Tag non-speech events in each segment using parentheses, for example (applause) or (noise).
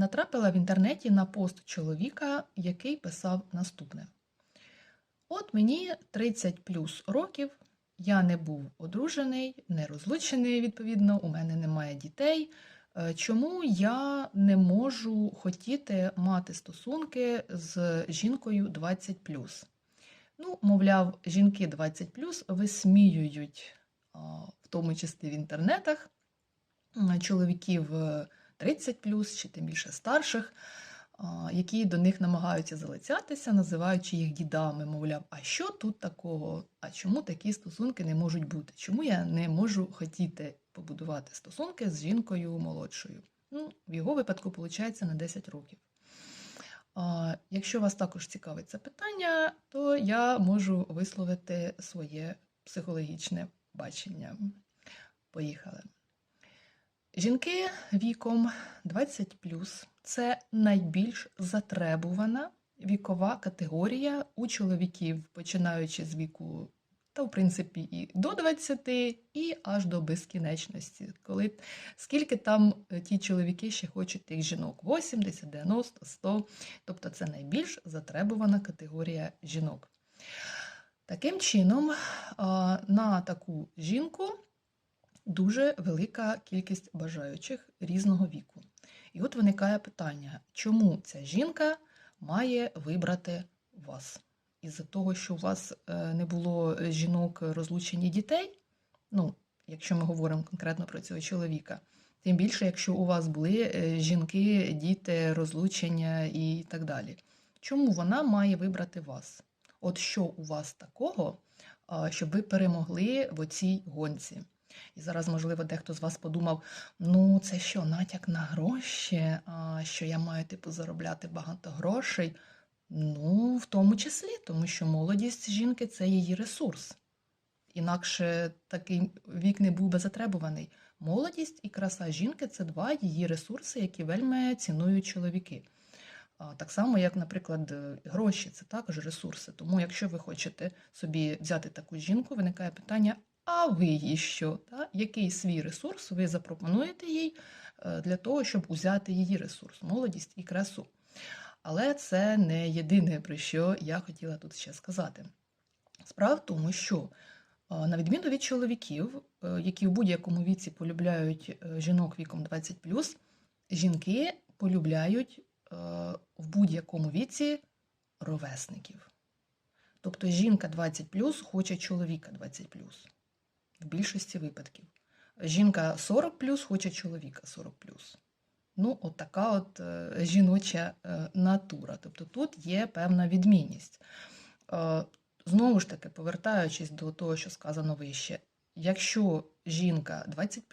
натрапила в інтернеті на пост чоловіка, який писав наступне: От мені 30 плюс років, я не був одружений, не розлучений, відповідно, у мене немає дітей. Е, Чому я не можу хотіти мати стосунки з жінкою 20 Ну, мовляв, жінки 20 висміюють, в тому числі в інтернетах, чоловіків е, 30 чи тим більше старших, які до них намагаються залицятися, називаючи їх дідами, мовляв, а що тут такого? А чому такі стосунки не можуть бути? Чому я не можу хотіти побудувати стосунки з жінкою молодшою? Ну, в його випадку, виходить, на 10 років. Якщо вас також цікавить це питання, то я можу висловити своє психологічне бачення. Поїхали. Жінки віком 20 це найбільш затребувана вікова категорія у чоловіків, починаючи з віку, та, в принципі, і до 20, і аж до безкінечності. Коли, скільки там е, ті чоловіки ще хочуть тих жінок? 80, 90, 100. Тобто це найбільш затребувана категорія жінок. Таким чином, на таку жінку дуже велика кількість бажаючих різного віку. І от виникає питання, чому ця жінка має вибрати вас? Із-за того, що у вас е, не було жінок розлучені дітей, ну, якщо ми говоримо конкретно про цього чоловіка, тим більше, якщо у вас були е, жінки, діти, розлучення і так далі. Чому вона має вибрати вас? От що у вас такого, щоб ви перемогли в оцій гонці? І зараз, можливо, дехто з вас подумав: ну, це що, натяк на гроші, що я маю типу заробляти багато грошей. Ну, в тому числі, тому що молодість жінки це її ресурс. Інакше такий вік не був би затребуваний. Молодість і краса жінки це два її ресурси, які вельми цінують чоловіки. Так само, як, наприклад, гроші це також ресурси. Тому, якщо ви хочете собі взяти таку жінку, виникає питання: а ви їй що? Та? Який свій ресурс ви запропонуєте їй е, для того, щоб узяти її ресурс, молодість і красу? Але це не єдине, про що я хотіла тут ще сказати. Справа в тому, що на відміну від чоловіків, е, які в будь-якому віці полюбляють е, жінок віком 20 жінки полюбляють е, в будь-якому віці ровесників. Тобто жінка 20 хоче чоловіка 20 в більшості випадків. Жінка 40 хоче чоловіка 40 Ну, от така от е, жіноча е, натура. Тобто тут є певна відмінність. Е, Знову ж таки, повертаючись до того, що сказано вище, якщо жінка 20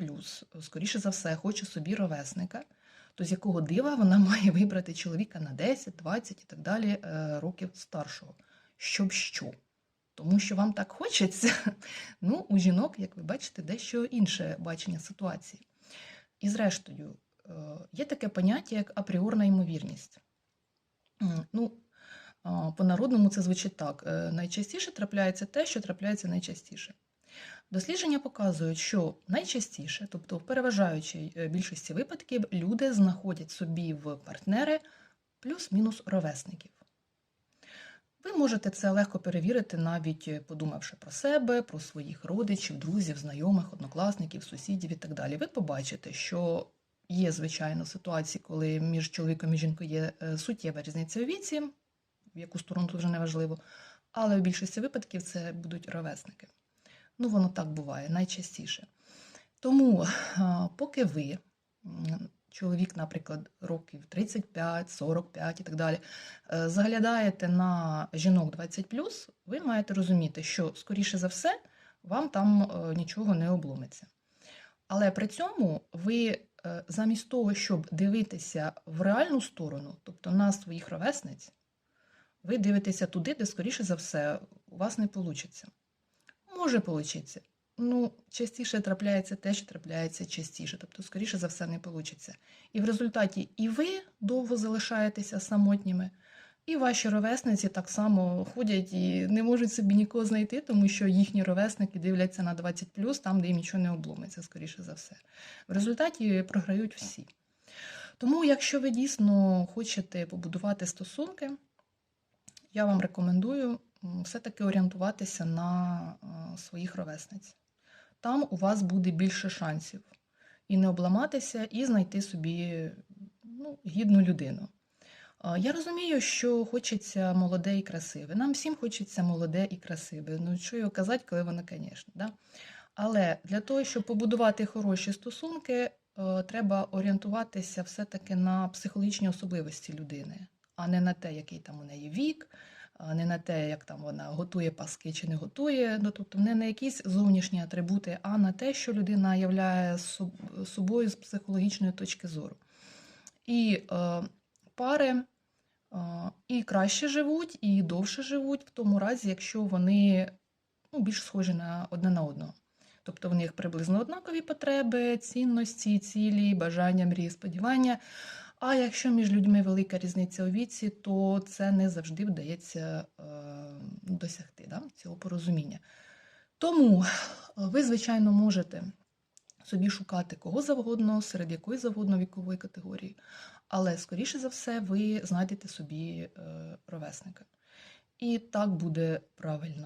скоріше за все, хоче собі ровесника, то з якого дива вона має вибрати чоловіка на 10, 20 і так далі років старшого. Щоб що? Тому що вам так хочеться. (laughs) Ну, у жінок, як ви бачите, дещо інше бачення ситуації. І зрештою, е, є таке поняття, як апріорна ймовірність. Ну, по-народному це звучить так: Е, найчастіше трапляється те, що трапляється найчастіше. Дослідження показують, що найчастіше, тобто в переважаючій е, більшості випадків, люди знаходять собі в партнери плюс-мінус ровесників. Ви можете це легко перевірити, навіть е, подумавши про себе, про своїх родичів, друзів, знайомих, однокласників, сусідів і так далі. Ви побачите, що є, звичайно, ситуації, коли між чоловіком і жінкою є е, суттєва різниця у віці, в яку сторону тут вже не важливо, але в більшості випадків це будуть ровесники. Ну, воно так буває найчастіше. Тому, поки ви, чоловік, наприклад, років 35, 45 і так далі, е, заглядаєте на жінок 20 ви маєте розуміти, що, скоріше за все, вам там е, нічого не обломиться. Але при цьому ви е, замість того, щоб дивитися в реальну сторону, тобто на своїх ровесниць, ви дивитеся туди, де, скоріше за все, у вас не вийде. Може получиться. Ну, частіше трапляється те, що трапляється частіше, тобто, скоріше за все, не вийде. І в результаті і ви довго залишаєтеся самотніми, і ваші ровесниці так само ходять і не можуть собі нікого знайти, тому що їхні ровесники дивляться на 20 там, де їм нічого не обломиться, скоріше за все. В результаті програють всі. Тому, якщо ви дійсно хочете побудувати стосунки, я вам рекомендую все-таки орієнтуватися на е, своїх ровесниць. Там у вас буде більше шансів і не обламатися, і знайти собі ну, гідну людину. Я розумію, що хочеться молоде і красиве. Нам всім хочеться молоде і красиве. Ну, що його казати, коли воно, звісно. Да? Але для того, щоб побудувати хороші стосунки, е, треба орієнтуватися все-таки на психологічні особливості людини, а не на те, який там у неї вік, не на те, як там вона готує паски чи не готує. Ну, тобто не на якісь зовнішні атрибути, а на те, що людина являє собою з психологічної точки зору. І е, пари е, і краще живуть, і довше живуть в тому разі, якщо вони ну, більш схожі на одне на одного. Тобто в них приблизно однакові потреби, цінності, цілі, бажання, мрії, сподівання. А якщо між людьми велика різниця у віці, то це не завжди вдається е, досягти да, цього порозуміння. Тому е, ви, звичайно, можете собі шукати кого завгодно, серед якої завгодно вікової категорії, але, скоріше за все, ви знайдете собі е, ровесника. І так буде правильно.